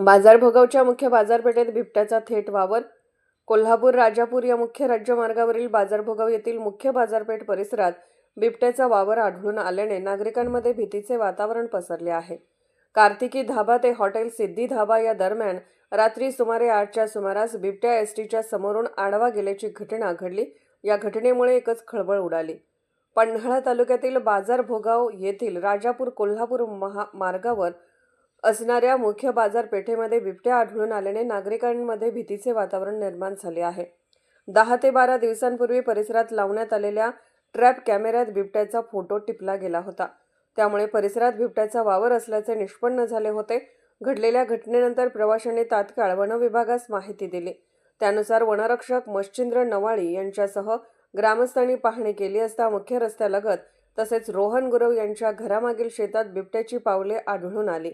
बाजार भोगावच्या मुख्य बाजारपेठेत बिबट्याचा थेट वावर कोल्हापूर राजापूर या मुख्य राज्यमार्गावरील बाजारभोगाव येथील मुख्य बाजारपेठ परिसरात बिबट्याचा वावर आढळून आल्याने नागरिकांमध्ये भीतीचे वातावरण पसरले आहे. कार्तिकी धाबा ते हॉटेल सिद्धी धाबा या दरम्यान रात्री सुमारे आठच्या सुमारास बिबट्या एस टीच्या समोरून आडवा गेल्याची घटना घडली. या घटनेमुळे एकच खळबळ उडाली. पन्हाळा तालुक्यातील बाजार भोगाव येथील राजापूर कोल्हापूर महा मार्गावर असणाऱ्या मुख्य बाजारपेठेमध्ये बिबट्या आढळून आल्याने नागरिकांमध्ये भीतीचे वातावरण निर्माण झाले आहे. दहा ते बारा दिवसांपूर्वी परिसरात लावण्यात आलेल्या ट्रॅप कॅमेऱ्यात बिबट्याचा फोटो टिपला गेला होता. त्यामुळे परिसरात बिबट्याचा वावर असल्याचे निष्पन्न झाले होते. घडलेल्या घटनेनंतर प्रवाशांनी तात्काळ वनविभागास माहिती दिली. त्यानुसार वनरक्षक मच्छिंद्र नवाळी यांच्यासह ग्रामस्थांनी पाहणी केली असता मुख्य रस्त्यालगत तसेच रोहन गुरव यांच्या घरामागील शेतात बिबट्याची पावले आढळून आली.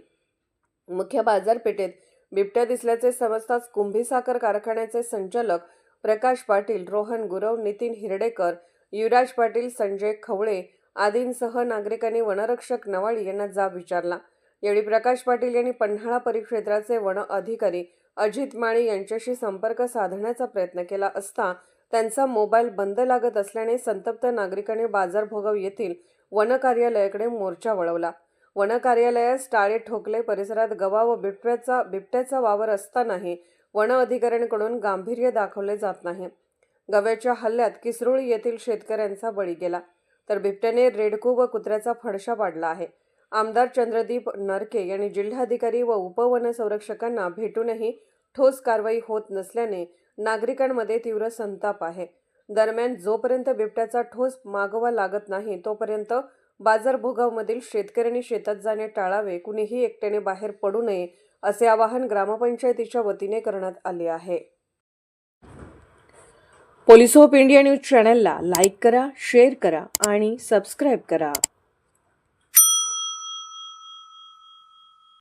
मुख्य बाजारपेठेत बिबट्या दिसल्याचे समजताच कुंभी साखर कारखान्याचे संचालक प्रकाश पाटील रोहन गुरव नितीन हिरडेकर युवराज पाटील संजय खवळे आदींसह नागरिकांनी वनरक्षक नवाळी यांना जाब विचारला. यावेळी प्रकाश पाटील यांनी पन्हाळा परिक्षेत्राचे वन अधिकारी अजित माळी यांच्याशी संपर्क साधण्याचा प्रयत्न केला असता त्यांचा मोबाईल बंद लागत असल्याने संतप्त नागरिकांनी बाजारभोगाव येथील वन कार्यालयाकडे मोर्चा वळवला. वन कार्यालयास टाळे ठोकले परिसरात गवा व बिबट्याचा बिबट्याचा वावर असतानाही वन अधिकाऱ्यांकडून गांभीर्य दाखवले जात नाही. गव्याच्या हल्ल्यात किसरूळ येथील शेतकऱ्यांचा बळी गेला. तर बिबट्याने रेडकू व कुत्र्याचा फडशा पाडला आहे. आमदार चंद्रदीप नरके यांनी जिल्हाधिकारी व उपवन संरक्षकांना भेटूनही ठोस कारवाई होत नसल्याने नागरिकांमध्ये तीव्र संताप आहे. दरम्यान जोपर्यंत बिबट्याचा ठोस मागोवा लागत नाही तोपर्यंत बाजार भोगावमधील शेतकऱ्यांनी शेतात जाणे टाळावे कुणीही एकट्याने बाहेर पडू नये असे आवाहन ग्रामपंचायतीच्या वतीने करण्यात आले आहे. पोलीस ऑफ इंडिया न्यूज चॅनलला लाईक करा शेअर करा आणि सबस्क्राईब करा.